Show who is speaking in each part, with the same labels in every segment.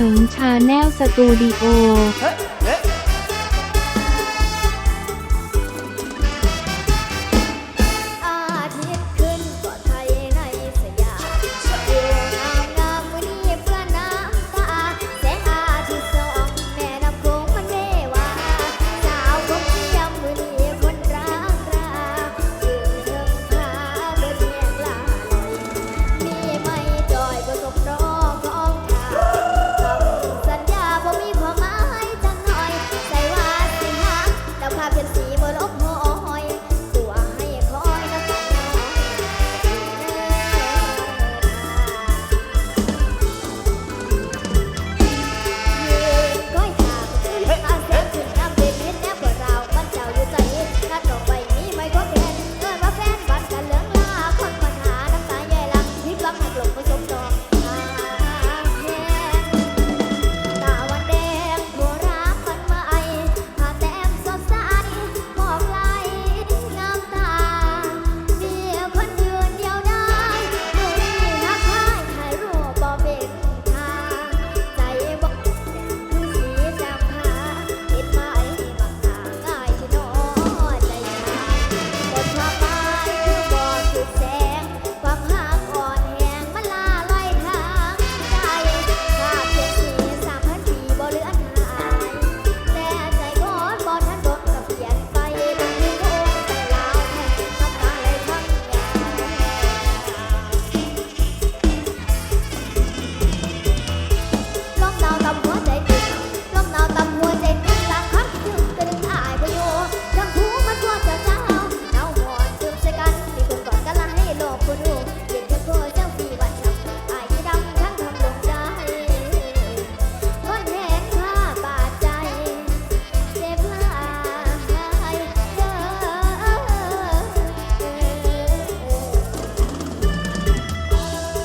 Speaker 1: เฉิงชาแนลสตูดิโอ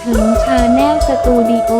Speaker 2: ถึงชาแนลสตูดิโอ